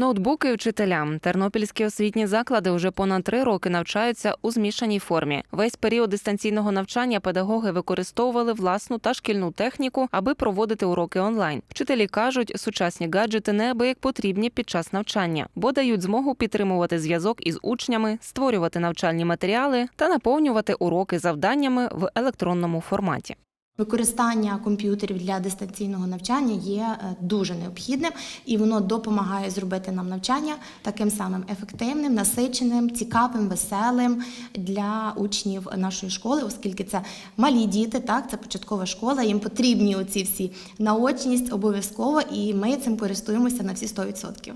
Ноутбуки вчителям. Тернопільські освітні заклади вже понад три роки навчаються у змішаній формі. Весь період дистанційного навчання педагоги використовували власну та шкільну техніку, аби проводити уроки онлайн. Вчителі кажуть, сучасні гаджети неабияк потрібні під час навчання, бо дають змогу підтримувати зв'язок із учнями, створювати навчальні матеріали та наповнювати уроки завданнями в електронному форматі. Використання комп'ютерів для дистанційного навчання є е, дуже необхідним, і воно допомагає зробити нам навчання таким самим ефективним, насиченим, цікавим, веселим для учнів нашої школи, оскільки це малі діти, так це початкова школа. Їм потрібні оці всі наочність обов'язково, і ми цим користуємося на всі 100%.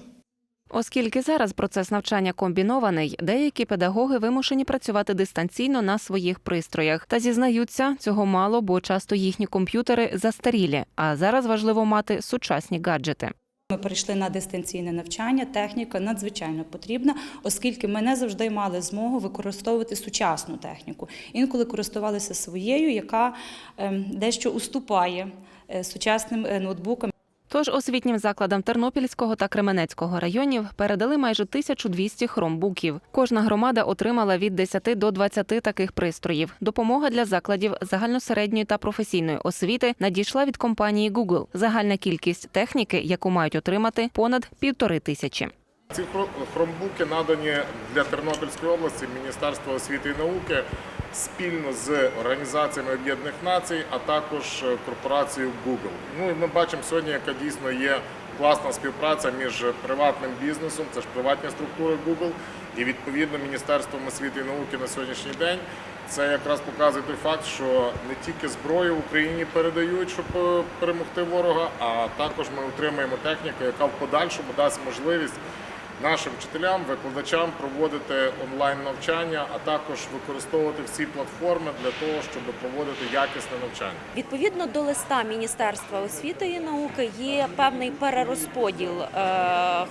Оскільки зараз процес навчання комбінований, деякі педагоги вимушені працювати дистанційно на своїх пристроях та зізнаються, цього мало, бо часто їхні комп'ютери застарілі. А зараз важливо мати сучасні гаджети. Ми перейшли на дистанційне навчання. Техніка надзвичайно потрібна, оскільки ми не завжди мали змогу використовувати сучасну техніку. Інколи користувалися своєю, яка ем, дещо уступає е, сучасним е, ноутбукам. Тож освітнім закладам Тернопільського та Кременецького районів передали майже 1200 хромбуків. Кожна громада отримала від 10 до 20 таких пристроїв. Допомога для закладів загальносередньої та професійної освіти надійшла від компанії Google. Загальна кількість техніки, яку мають отримати, понад півтори тисячі. Ці хро- хромбуки надані для Тернопільської області Міністерства освіти і науки спільно з організаціями Об'єднаних Націй, а також е, корпорацією Google. Ну і ми бачимо сьогодні, яка дійсно є класна співпраця між приватним бізнесом, це ж приватні структури Google, і відповідно Міністерством освіти і науки на сьогоднішній день. Це якраз показує той факт, що не тільки зброю Україні передають, щоб е, перемогти ворога, а також ми отримаємо техніку, яка в подальшому дасть можливість нашим вчителям, викладачам проводити онлайн навчання, а також використовувати всі платформи для того, щоб проводити якісне навчання. Відповідно до листа Міністерства освіти і науки є певний перерозподіл е,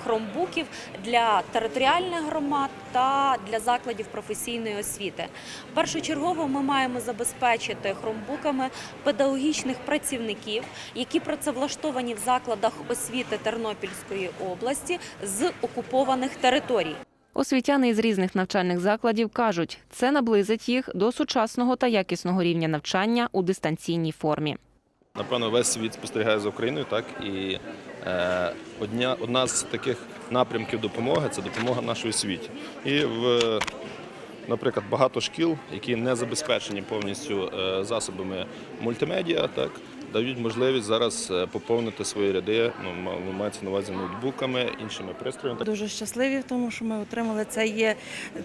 хромбуків для територіальних громад та для закладів професійної освіти. Першочергово ми маємо забезпечити хромбуками педагогічних працівників, які працевлаштовані в закладах освіти Тернопільської області з окупованих територій. Освітяни із різних навчальних закладів кажуть, це наблизить їх до сучасного та якісного рівня навчання у дистанційній формі. Напевно, весь світ спостерігає за Україною, так і е, одня, одна з таких напрямків допомоги це допомога нашій освіті. І в, наприклад, багато шкіл, які не забезпечені повністю е, засобами мультимедіа, так дають можливість зараз е, поповнити свої ряди. Ну мається на увазі ноутбуками, іншими пристроями. Дуже щасливі в тому, що ми отримали. Це є,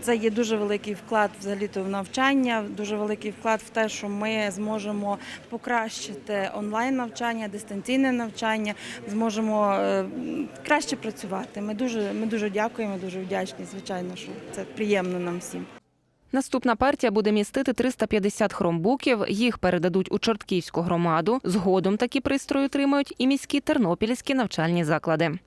це є дуже великий вклад взагалі в навчання, дуже великий вклад в те, що ми зможемо покращити онлайн навчання, дистанційне навчання, зможемо е, краще працювати. Ми дуже, ми дуже дякуємо, дуже вдячні. Звичайно, що це приємно нам всім. Наступна партія буде містити 350 хромбуків. Їх передадуть у Чортківську громаду. Згодом такі пристрої отримають і міські тернопільські навчальні заклади.